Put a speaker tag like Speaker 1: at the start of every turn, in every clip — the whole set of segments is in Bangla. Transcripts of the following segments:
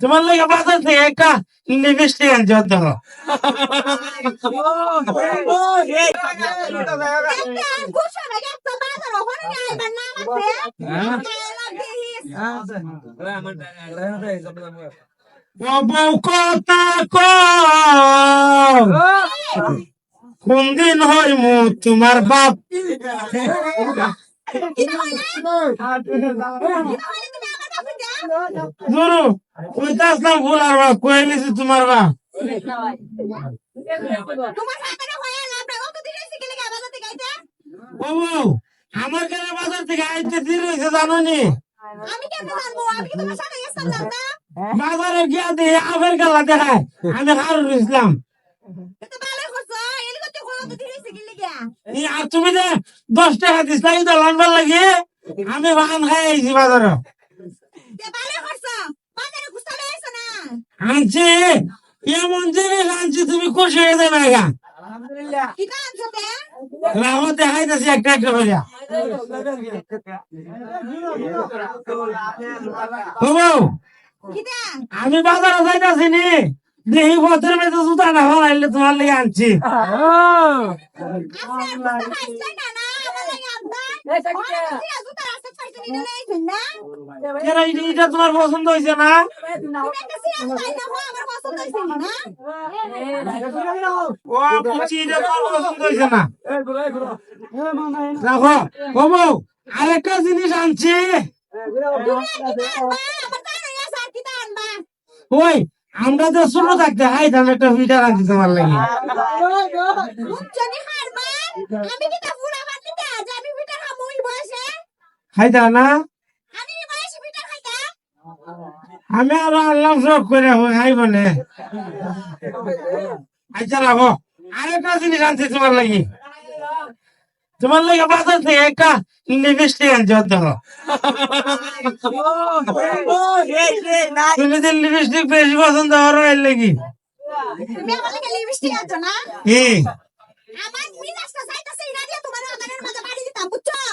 Speaker 1: তোমার লাগে বাজার থেকে একটা লিপস্টিক আনছি অত কথা কম কোন দিন হয় মু তোমার বাপ? ভুল আর নিছি তোমার ও বউ আমার কেন বাজার থেকে আইতে দিন হয়েছে জানো নি? বাজারে গিয়া দিয়ে আবের গেলা দেখায়, আমি হারুন ইসলাম। আর তুমি যে দশ টাকা দিস লাগি তো লম্বা লাগে আমি ভান খাই আইছি বাজারে। আনছি এমন জিনিস আনছি তুমি খুশি হয়ে যাবে গা। রাহো দেখাইতেছি একটা করে আমি বাজারে যাইতাছি নি দেখি বছর মেয়েছে জুতা না হলাইলে তোমার লেগে আনছি। কেন এটা- তোমার পছন্দ হয়েছে না তোমার পছন্দ হয়েছে না আরেকটা জিনিস আনছি ওই আমরা তো ছোট থাকতে হাইতাম একটা ফিটার আনছি তোমার লাগে
Speaker 2: আমি
Speaker 1: খাইতা না?
Speaker 2: আমি
Speaker 1: আরও আনলাম সব করে খাই বলে আচ্ছা রাখো। আরেকটা জিনিস আনছি তোমার লাগি। তোমার লাগে বাজার থেকে একটা লিপস্টিক আনছি অত তুমি যে লিপস্টিক বেশি পছন্দ করো এর লাগি।
Speaker 2: লিপস্টিক না
Speaker 1: কি
Speaker 2: আমার মিজাজটা চাইতাছে না দিয়ে তোমার আদানের মাঝে বাড়ি দিতাম বুঝছ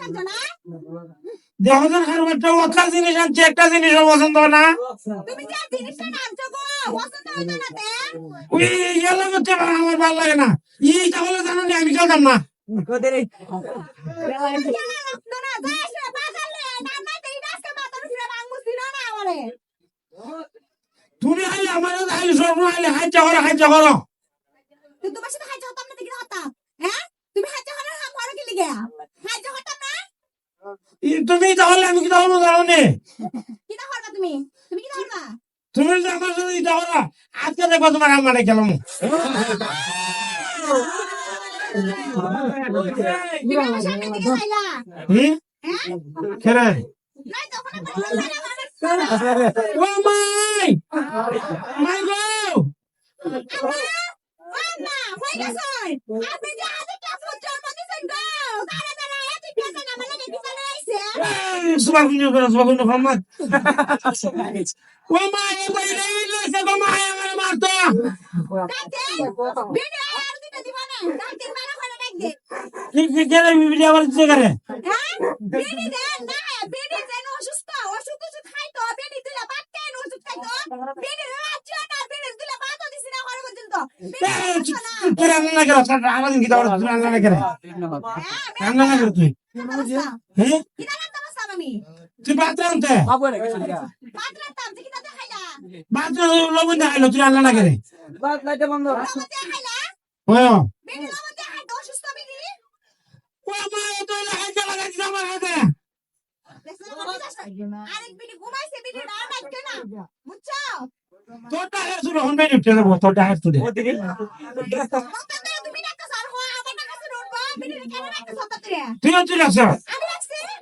Speaker 2: বাজারে জানাইছো জিনিস হচ্ছে জিনিস আনছো
Speaker 1: একটা জিনিস একটা পছন্দ না ওই এর লাগে তো আমার ভালো লাগে না। এই তাহলে জানো নি আমি খেলতাম না। তুমি আইলে আমার। আইলে সব আইলে হাইজা করো হাইজা করো।
Speaker 2: তোমার সাথে হাইজা হতাম না দেখি হতাম। হ্যাঁ? তুমি হাম করো কি লিগে?
Speaker 1: ই তুমি তাহলে আমি কি তাহলে জানো
Speaker 2: কি না করবা তুমি? তুমি কি করবা
Speaker 1: তুমি যদি আমার সাথে এটা করো আজকে দেখব তোমার আমারে গেলাম
Speaker 2: তুমি আমার সামনে থেকে খাইলা
Speaker 1: হুম?
Speaker 2: হ্যাঁ?
Speaker 1: খেরে
Speaker 2: নাই তো ওখানে বললা না
Speaker 1: ও মাই! মাই গো!
Speaker 2: গেছে। ডাকতে ভিডিও আর দিতে দিব না ডাকতে মারা। করে ডাক দে
Speaker 1: কি কি করে ভিডিও আবার দিতে করে
Speaker 2: হ্যাঁ বেডি দে না বেডি দেন অসুস্থ অসুস্থ ওষুধ খাইতো বেডি দিলে বাচ্চা এনে ওষুধ খাইতো বেডি রাজ্য না বেডি দিলে বাতো দিছি না ঘরে পর্যন্ত না
Speaker 1: তোর না করে আমার কি দাও তুই রান্না না করে।
Speaker 2: হ্যাঁ
Speaker 1: রান্না না করে তুই। হ্যাঁ?
Speaker 2: কি না
Speaker 1: তুই বাদ আনতে।
Speaker 2: পাত্রাতাম যে। কি না দেখাইলা
Speaker 1: বাদ লবণ দেখাইলো তুই রান্না না করে
Speaker 2: লবণ দেখাইলা
Speaker 1: ও
Speaker 2: বেডি লবণ দেখাইতো অসুস্থ বেডি
Speaker 1: ও মা এ তো লাগাইছে লাগাইছে আমার হাতে।
Speaker 2: আরেক বেডি ঘুমাইছে বেডি না ডাকতে না? বুঝছ?
Speaker 1: তোরটা হের শুরু হন বেরি উঠে দেবো তোরটা হের শুরু।
Speaker 2: সত্তাতে তুমি ডাকছ আর হয় আমার কাছে উঠবা। বেডি কেন ডাকছ সত্তাতে
Speaker 1: তুই তুই রাখছ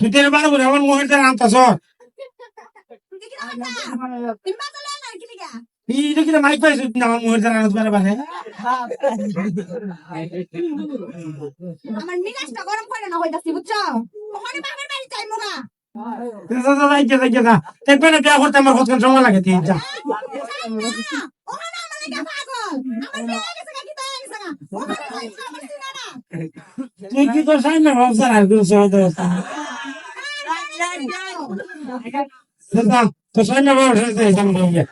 Speaker 1: তুই তেরে বার করে আমার মুখের দ্বারা
Speaker 2: না না
Speaker 1: দেখি মাইক পাইছিস না, আমার মুখের দ্বারা আনতে পারে পারে
Speaker 2: আমার মিজাজটা গরম করে না হইতাছি বুঝছ বাড়ি
Speaker 1: না লাগে তুই
Speaker 2: তাই না না
Speaker 1: কি তোর সামনে ভাবছেন আর তোর সামনে ভাবছেন